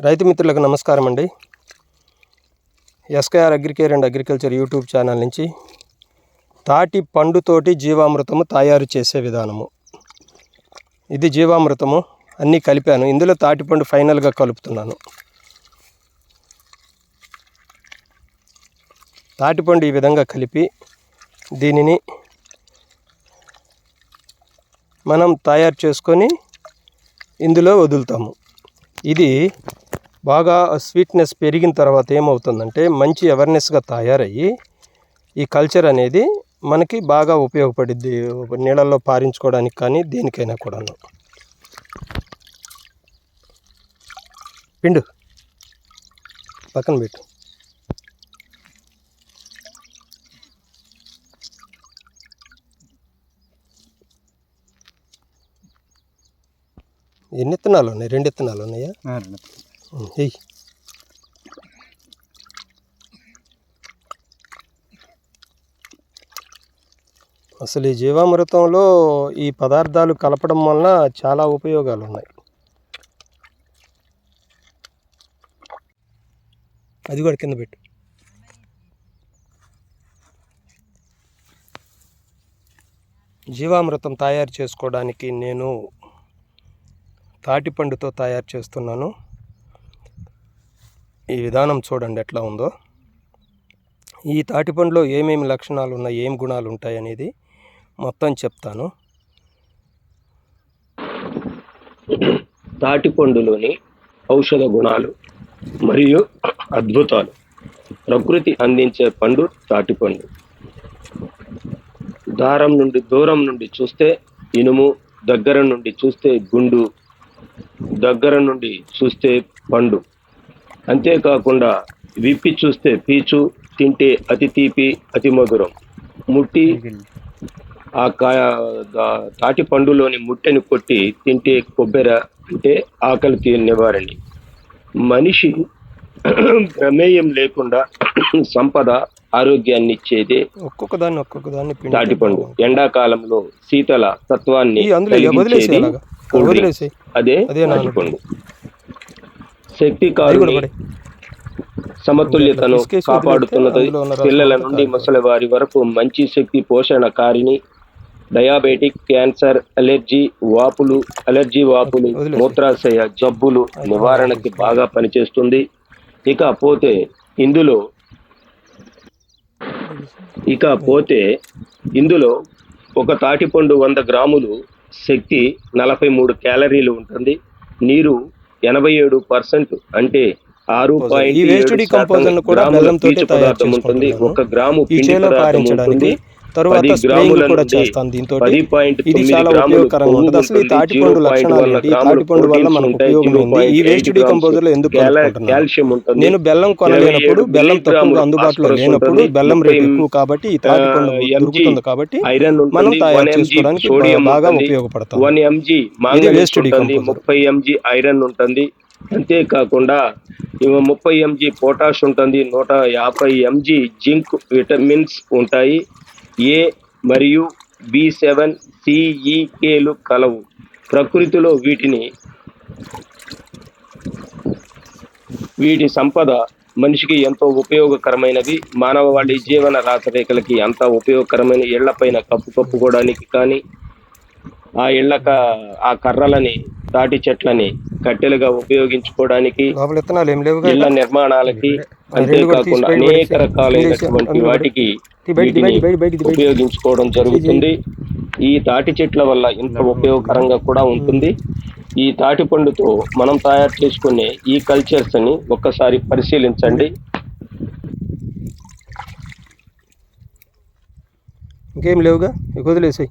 రైతు మిత్రులకు నమస్కారం అండి. SKR agricare and agriculture YouTube channel నుంచి తాటి పండుతోటి జీవామృతము తయారు చేసే విధానము. ఇది జీవామృతము అన్నీ కలిపాను. ఇందులో తాటిపండు ఫైనల్గా కలుపుతున్నాను. తాటిపండు ఈ విధంగా కలిపి దీనిని మనం తయారు చేసుకొని ఇందులో వదులుతాము. ఇది బాగా స్వీట్నెస్ పెరిగిన తర్వాత ఏమవుతుందంటే మంచి అవేర్నెస్గా తయారయ్యి ఈ కల్చర్ అనేది మనకి బాగా ఉపయోగపడుద్ది. నీళ్ళల్లో పారించుకోవడానికి కానీ దేనికైనా కూడాను. పిండు. పక్కన పెట్టు. ఎన్ని ఇత్తనాలు ఉన్నాయి? రెండు ఇత్తనాలు ఉన్నాయా? అసలు ఈ జీవామృతంలో ఈ పదార్థాలు కలపడం వలన చాలా ఉపయోగాలు ఉన్నాయి. అది కూడా కింద పెట్టు. జీవామృతం తయారు చేసుకోవడానికి నేను తాటిపండుతో తయారు చేస్తున్నాను. ఈ విధానం చూడండి ఎట్లా ఉందో. ఈ తాటిపండులో ఏమేమి లక్షణాలు ఉన్నాయి ఏం గుణాలు ఉంటాయి అనేది మొత్తం చెప్తాను. తాటిపండులోని ఔషధ గుణాలు మరియు అద్భుతాలు. ప్రకృతి అందించే పండు తాటిపండు. దారం నుండి దూరం నుండి చూస్తే ఇనుము దగ్గర నుండి చూస్తే గుండు దగ్గర నుండి చూస్తే పండు. అంతేకాకుండా విప్పి చూస్తే పీచు తింటే అతి తీపి అతి మధురం. ముట్టి ఆ కాయ తాటి పండులోని ముట్టెని కొట్టి తింటే కొబ్బెర అంటే ఆకలికి నివారణి. మనిషి ప్రమేయం లేకుండా సంపద ఆరోగ్యాన్ని ఇచ్చేదే ఒక్కొక్క దాన్ని ఒక్కొక్క దాన్ని పిండి. తాటిపండు ఎండాకాలంలో శీతల తత్వాన్ని కలిగించేది అదే తాటిపండు శక్తి కారుని సమతుల్యతను కాపాడుతున్నది పిల్లల నుండి. ముసలి వారి వరకు మంచి శక్తి పోషణ కారిని డయాబెటిక్ క్యాన్సర్ అలెర్జీ వాపులు అలెర్జీ వాపులు. మూత్రాశయ జబ్బులు నివారణకి బాగా పనిచేస్తుంది. ఇక పోతే ఇందులో ఇక పోతే ఇందులో ఒక తాటిపండు వంద గ్రాములు శక్తి నలభై మూడు క్యాలరీలు ఉంటుంది. నీరు ఎనభై ఏడు పర్సెంట్ అంటే ఆరు పాయింట్ పదార్థం ఉంటుంది. ఒక గ్రాము పిండి పదార్థం ఉంటుంది. తరువాత స్ప్రేయింగ్ కూడా చేస్తాను దీంతో ఇది చాలా ఉపయోగకరంగా ఉంటుంది. అసలు ఈ. తాటిపండు 0.1 లక్షణాలు ఏంటి తాటిపండు వల్ల మనకు ఉపయోగం ఏంటి ఈ 0.8 వేస్ట్ డీకంపోజర్లో ఎందుకు నేను బెల్లం కొనలేనప్పుడు 27 బెల్లం తక్కువగా అందుబాటులో లేనప్పుడు బెల్లం రేట్ 30 ఎక్కువ కాబట్టి ఈ తాటిపండు దొరుకుతుంది కాబట్టి ఐరన్ మనం తయారు చేసుకోవడానికి సోడియం బాగా ఉపయోగపడతాం. One mg decomposer. ముప్పై ఎంజీ ఐరన్ ఉంటుంది. అంతేకాకుండా ఇవ ముప్పై ఎంజీ పొటాష్ ఉంటుంది. నూట యాభై ఎంజీ జింక్ విటమిన్స్ ఉంటాయి. ఏ మరియు బి సెవెన్ సిఈకేలు కలవు. ప్రకృతిలో వీటిని వీటి సంపద మనిషికి ఎంతో ఉపయోగకరమైనది. మానవాళి జీవన రాచరేఖలకి అంత ఉపయోగకరమైన ఇళ్ళపైన కప్పు కప్పుకోవడానికి కానీ ఆ ఇళ్ళక ఆ కర్రలని తాటి చెట్లని కట్టెలుగా ఉపయోగించుకోవడానికి ఇళ్ళ నిర్మాణాలకి అంతేకాకుండా అనేక రకాలైనటువంటి వాటికి వీటిని. ఉపయోగించుకోవడం జరుగుతుంది. ఈ తాటి చెట్ల వల్ల ఇంత ఉపయోగకరంగా కూడా ఉంటుంది. ఈ తాటి పండుతో మనం తయారు చేసుకునే ఈ కల్చర్స్ని ఒక్కసారి పరిశీలించండి. ఇంకేం లేవుగా? వదిలేసాయి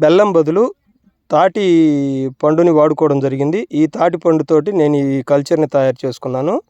బెల్లం బదులు తాటి పండుని వాడుకోవడం జరిగింది. ఈ తాటి పండుతోటి నేను ఈ కల్చర్ని తయారు చేసుకున్నాను.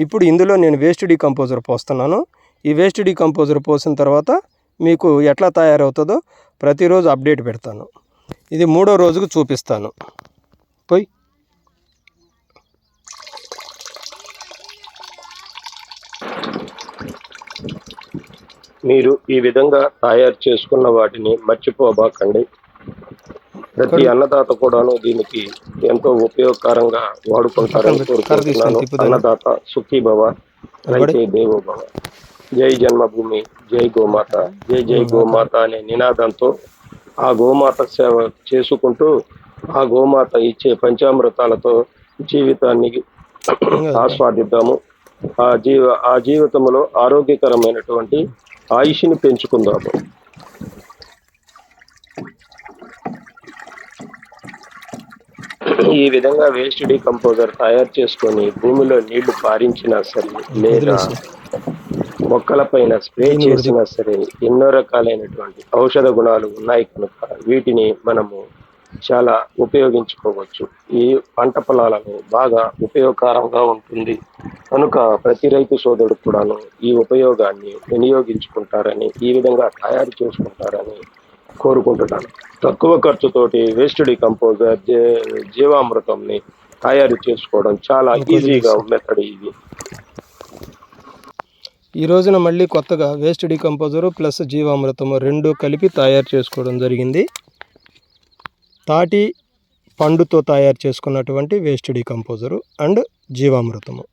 ఇప్పుడు ఇందులో నేను వేస్ట్ డీకంపోజర్ పోస్తున్నాను. ఈ వేస్ట్ డీకంపోజర్ పోసిన తర్వాత మీకు ఎట్లా తయారవుతుందో ప్రతిరోజు అప్డేట్ పెడతాను. ఇది మూడో రోజుకు చూపిస్తాను. పోయి. మీరు ఈ విధంగా తయారు చేసుకున్న వాటిని మర్చిపోబాకండి. ప్రతి అన్నదాత కూడాను దీనికి ఎంతో ఉపయోగకరంగా వాడుకుంటారని కోరుకుంటున్నాను? అన్నదాత సుఖీ భవ రైతే దేవో భవ. జై జన్మభూమి జై గోమాత జై జై గోమాత. అనే నినాదంతో ఆ గోమాత సేవ చేసుకుంటూ ఆ గోమాత ఇచ్చే పంచామృతాలతో జీవితాన్ని ఆస్వాదిద్దాము. ఆ జీవ ఆ జీవితంలో ఆరోగ్యకరమైనటువంటి ఆయుష్ని పెంచుకుందాము. ఈ విధంగా వేస్ట్ డీకంపోజర్ తయారు చేసుకొని భూమిలో నీళ్ళు పారించినా సరే లేదా మొక్కల పైన స్ప్రే చేసినా సరే ఎన్నో రకాలైనటువంటి ఔషధ గుణాలు ఉన్నాయి కనుక వీటిని మనము చాలా ఉపయోగించుకోవచ్చు. ఈ పంట పొలాలను బాగా ఉపయోగకరంగా ఉంటుంది. కనుక ప్రతి రైతు సోదరుడు కూడాను ఈ ఉపయోగాన్ని వినియోగించుకుంటారని ఈ విధంగా తయారు చేసుకుంటారని కోరుకుంటున్నాను. తక్కువ ఖర్చుతోటి వేస్ట్ డికంపోజర్ జీవామృతంని తయారు చేసుకోవడం చాలా ఈజీగా మెథడ్ ఇది. ఈ రోజున మళ్ళీ కొత్తగా వేస్ట్ డీకంపోజరు ప్లస్ జీవామృతము రెండు కలిపి తయారు చేసుకోవడం జరిగింది. తాటి పండుతో తయారు చేసుకున్నటువంటి వేస్ట్ డీకంపోజరు అండ్ జీవామృతము.